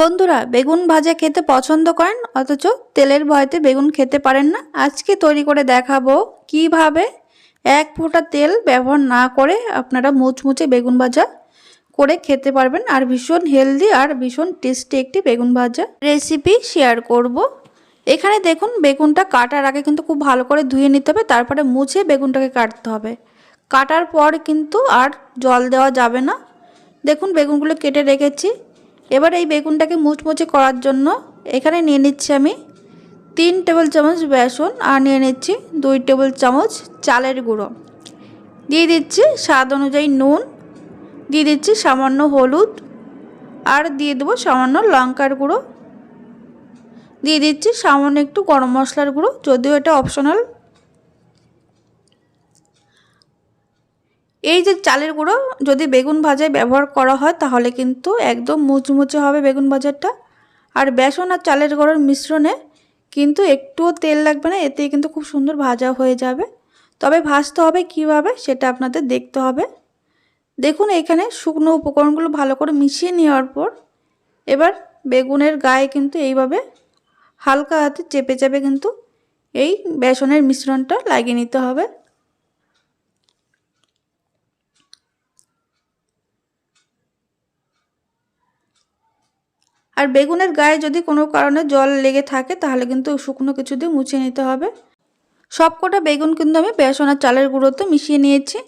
বন্ধুরা, বেগুন ভাজা খেতে পছন্দ করেন? অথচ তেলের ভয়তে বেগুন খেতে পারেন না। আজকে তৈরি করে দেখাবো কীভাবে এক ফোঁটা তেল ব্যবহার না করে আপনারা মুচমুচে বেগুন ভাজা করে খেতে পারবেন আর ভীষণ হেলদি আর ভীষণ টেস্টি একটি বেগুন ভাজা রেসিপি শেয়ার করব। এখানে দেখুন, বেগুনটা কাটার আগে কিন্তু খুব ভালো করে ধুয়ে নিতে হবে, তারপরে মুছে বেগুনটাকে কাটতে হবে। কাটার পর কিন্তু আর জল দেওয়া যাবে না। দেখুন, বেগুনগুলো কেটে রেখেছি। এবার এই বেগুনটাকে মুচমুচে করার জন্য এখানে নিয়ে নিচ্ছি আমি তিন টেবিল চামচ বেসন আর নিয়ে নিচ্ছি দুই টেবিল চামচ চালের গুঁড়ো। দিয়ে দিচ্ছি স্বাদ অনুযায়ী নুন, দিয়ে দিচ্ছি সামান্য হলুদ আর দিয়ে দেবো সামান্য লঙ্কার গুঁড়ো। দিয়ে দিচ্ছি সামান্য একটু গরম মশলার গুঁড়ো, যদিও এটা অপশনাল এই যে চালের গুঁড়ো, যদি বেগুন ভাজায় ব্যবহার করা হয়, তাহলে কিন্তু একদম মুচমুচে হবে বেগুন ভাজাটা। আর বেসন আর চালের গুঁড়োর মিশ্রণে কিন্তু একটুও তেল লাগবে না এতে কিন্তু খুব সুন্দর ভাজা হয়ে যাবে। তবে ভাজতে হবে কীভাবে, সেটা আপনাদের দেখতে হবে। দেখুন, এখানে শুকনো উপকরণগুলো ভালো করে মিশিয়ে নেওয়ার পর, এবার বেগুনের গায়ে কিন্তু এইভাবে হালকা হাতে চেপে চেপে কিন্তু এই বেসনের মিশ্রণটা লাগিয়ে নিতে হবে। আর বেগুনের গায়ে যদি কোনো কারণে জল লেগে থাকে, তাহলে কিন্তু শুকনো কিছু দিয়ে মুছে নিতে হবে। সব কটা বেগুন কিন্তু আমি বেসন আর চালের গুঁড়োতে মিশিয়ে নিয়েছি।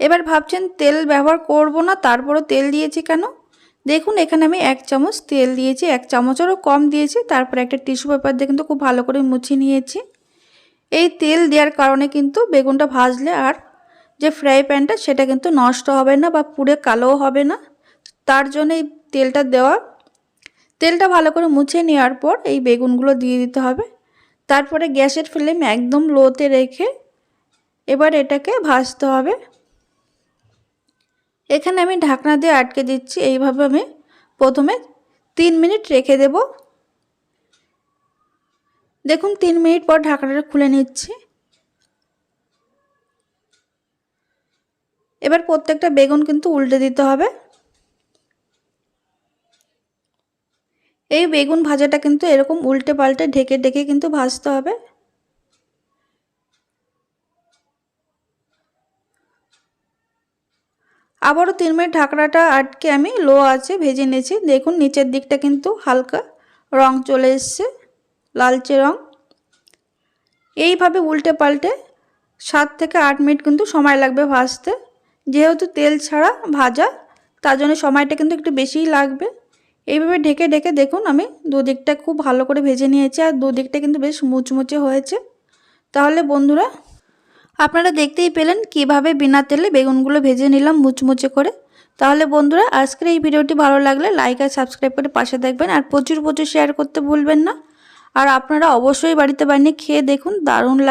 এবার ভাবছেন তেল ব্যবহার করব না, তারপরও তেল দিয়েছি কেন? দেখুন, এখানে আমি এক চামচ তেল দিয়েছি, এক চামচেরও কম দিয়েছি, তারপর একটা টিস্যু পেপার দিয়ে কিন্তু খুব ভালো করে মুছে নিয়েছি। এই তেল দেওয়ার কারণে কিন্তু বেগুনটা ভাজলে আর যে ফ্রাই প্যানটা, সেটা কিন্তু নষ্ট হবে না বা পুড়ে কালোও হবে না। তার জন্য এই তেলটা দেওয়া তেলটা ভালো করে মুছে নেওয়ার পর এই বেগুনগুলো দিয়ে দিতে হবে। তারপরে গ্যাসের ফ্লেম একদম লোতে রেখে এবার এটাকে ভাজতে হবে। এখানে আমি ঢাকনা দিয়ে আটকে দিচ্ছি, এইভাবে আমি প্রথমে তিন মিনিট রেখে দেব। দেখুন, তিন মিনিট পর ঢাকনাটা খুলে নিচ্ছি। এবার প্রত্যেকটা বেগুন কিন্তু উল্টে দিতে হবে। এই বেগুন ভাজাটা কিন্তু এরকম উল্টে পাল্টে ঢেকে ঢেকে কিন্তু ভাজতে হবে। আবারও তিন মিনিট ঢাকনাটা আটকে আমি লো আছে ভেজে নিয়েছি। দেখুন, নিচের দিকটা কিন্তু হালকা রং চলে এসছে, লালচে রং। এইভাবে উল্টে পাল্টে সাত থেকে আট মিনিট কিন্তু সময় লাগবে ভাজতে। যেহেতু তেল ছাড়া ভাজা, তার জন্য সময়টা কিন্তু একটু বেশিই লাগবে। এইভাবে ঢেকে ঢেকে দেখুন আমি দুদিকটা খুব ভালো করে ভেজে নিয়েছি আর দুদিকটা কিন্তু বেশ মুচমুচে হয়েছে। তাহলে বন্ধুরা, আপনারা দেখতেই পেলেন কীভাবে বিনা তেলে বেগুনগুলো ভেজে নিলাম মুচমুচে করে। তাহলে বন্ধুরা, আজকের এই ভিডিওটি ভালো লাগলে লাইক আর সাবস্ক্রাইব করে পাশে দেখবেন আর প্রচুর প্রচুর শেয়ার করতে ভুলবেন না। আর আপনারা অবশ্যই বাড়িতে বানিয়ে খেয়ে দেখুন, দারুণ লাগে।